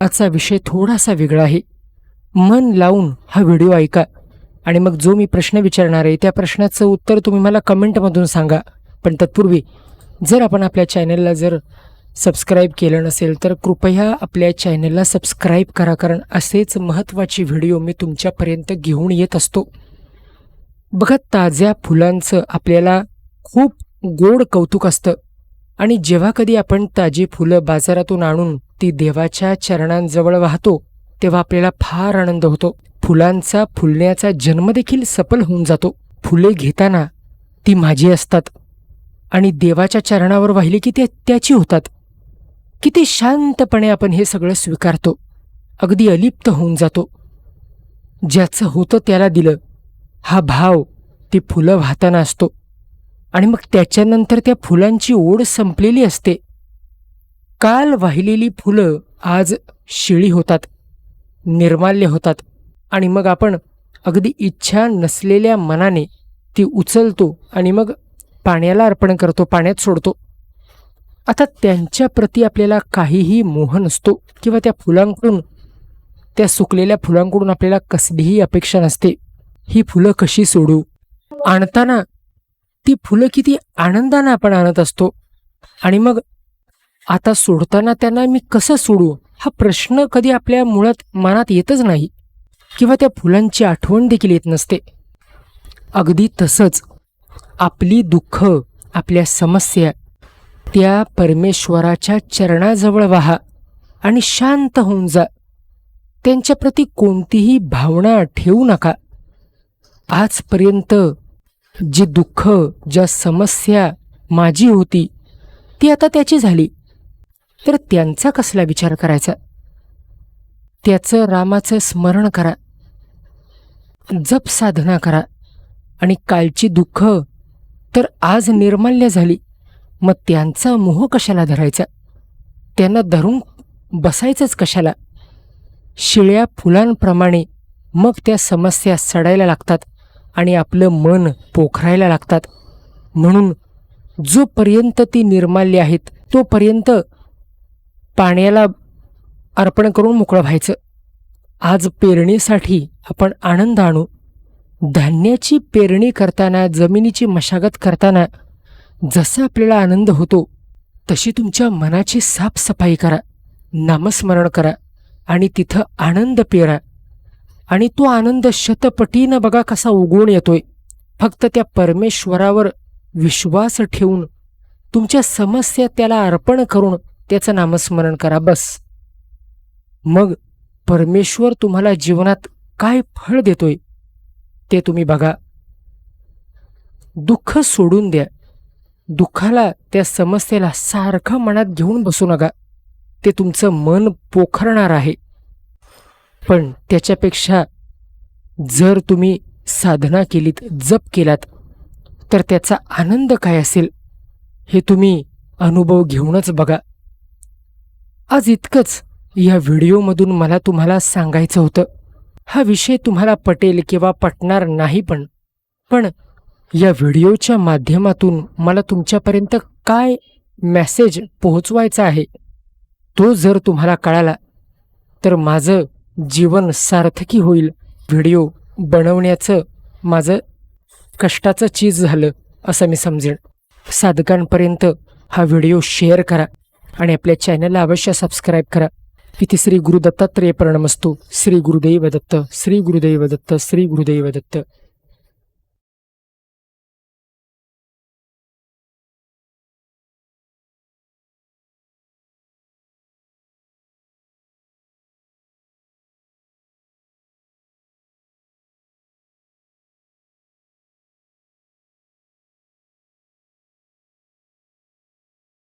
आजचा विषय थोडासा वेगळा आहे. मन लावून हा व्हिडिओ ऐका. आणि मग जो मी प्रश्न विचारणार आहे त्या प्रश्नाचं उत्तर तुम्ही मला कमेंटमधून सांगा. पण तत्पूर्वी जर आपण आपल्या चॅनलला जर सबस्क्राईब केलं नसेल तर कृपया आपल्या चॅनलला सबस्क्राईब करा कारण असेच महत्त्वाचे व्हिडिओ मी तुमच्यापर्यंत घेऊन येत असतो. बघा ताज्या फुलांचं आपल्याला खूप गोड कौतुक असतं. आणि जेव्हा कधी आपण ताजी फुलं बाजारातून आणून ती देवाच्या चरणांजवळ वाहतो तेव्हा आपल्याला फार आनंद होतो. फुलांचा फुलण्याचा जन्म देखील सफल होऊन जातो. फुले घेताना ती माझी असतात आणि देवाच्या चरणावर वाहिली की ते त्याची होतात. किती शांतपणे आपण हे सगळं स्वीकारतो. अगदी अलिप्त होऊन जातो. ज्याचं होतं त्याला दिलं. हा भाव ती फुलं वाहताना असतो. आणि मग त्याच्यानंतर त्या फुलांची ओढ संपलेली असते. काल वाहिलेली फुलं आज शिळी होतात निर्माल्य होतात आणि मग आपण अगदी इच्छा नसलेल्या मनाने ती उचलतो आणि मग पाण्याला अर्पण करतो पाण्यात सोडतो. आता त्यांच्याप्रती आपल्याला काहीही मोह नसतो किंवा त्या फुलांकडून त्या सुकलेल्या फुलांकडून आपल्याला कसलीही अपेक्षा नसते. ही फुलं कशी सोडू? आणताना ती फुलं किती आनंदानं आपण आणत असतो. आणि मग आता सोडताना त्यांना मी कसं सोडू? हा प्रश्न कधी आपल्या मुळात मनात येतच नाही. किंवा त्या फुलांची आठवण देखील येत नसते. अगदी तसंच आपली दुःख आपल्या समस्या त्या परमेश्वराच्या चरणाजवळ वाहा आणि शांत होऊन जा. त्यांच्याप्रती कोणतीही भावना ठेवू नका. आजपर्यंत जी दुःख ज्या समस्या माझी होती ती आता त्याची झाली. तर त्यांचा कसला विचार करायचा? त्याचं रामाचं स्मरण करा. जप साधना करा. आणि कालची दुःख तर आज निर्माल्य झाली. मग त्यांचा मोह कशाला धरायचा? त्यांना धरून बसायचंच कशाला? शिळ्या फुलांप्रमाणे मग त्या समस्या सडायला लागतात. आणि आपलं मन पोखरायला लागतात. म्हणून जोपर्यंत ती निर्माल्य आहेत तोपर्यंत पाण्याला अर्पण करून मोकळं व्हायचं. आज पेरणीसाठी आपण आनंद आणू. धान्याची पेरणी करताना जमिनीची मशागत करताना जसा आपल्याला आनंद होतो तशी तुमच्या मनाची साफसफाई करा. नामस्मरण करा आणि तिथं आनंद पेरा. आणि तो आनंद शतपटीनं बघा कसा उगवून येतोय. फक्त त्या परमेश्वरावर विश्वास ठेवून तुमच्या समस्या त्याला अर्पण करून त्याचं नामस्मरण करा बस. मग परमेश्वर तुम्हाला जीवनात काय फळ देतोय ते तुम्ही बघा. दुःख सोडून द्या. दुःखाला त्या समस्येला सारखं मनात घेऊन बसू नका. ते तुमचं मन पोखरणार आहे. पण त्याच्यापेक्षा जर तुम्ही साधना केलीत जप केलात तर त्याचा आनंद काय असेल हे तुम्ही अनुभव घेऊनच बघा. आज इतकंच या व्हिडिओमधून मला तुम्हाला सांगायचं होतं. हा विषय तुम्हाला पटेल किंवा पटणार नाही पण पण या व्हिडिओच्या माध्यमातून मला तुमच्यापर्यंत काय मेसेज पोहोचवायचा आहे तो जर तुम्हाला कळाला तर माझं जीवन सार्थकी होईल. व्हिडिओ बनवण्याचं माझं कष्टाचं चीज झालं असं मी समजेन. साधकांपर्यंत हा व्हिडिओ शेअर करा आणि आपल्या चॅनलला अवश्य सबस्क्राईब करा. इथे श्री गुरुदत्तात्रेय प्रणमस्तू श्री गुरुदैव दत्त श्री गुरुदैव दत्त श्री गुरुदैव दत्त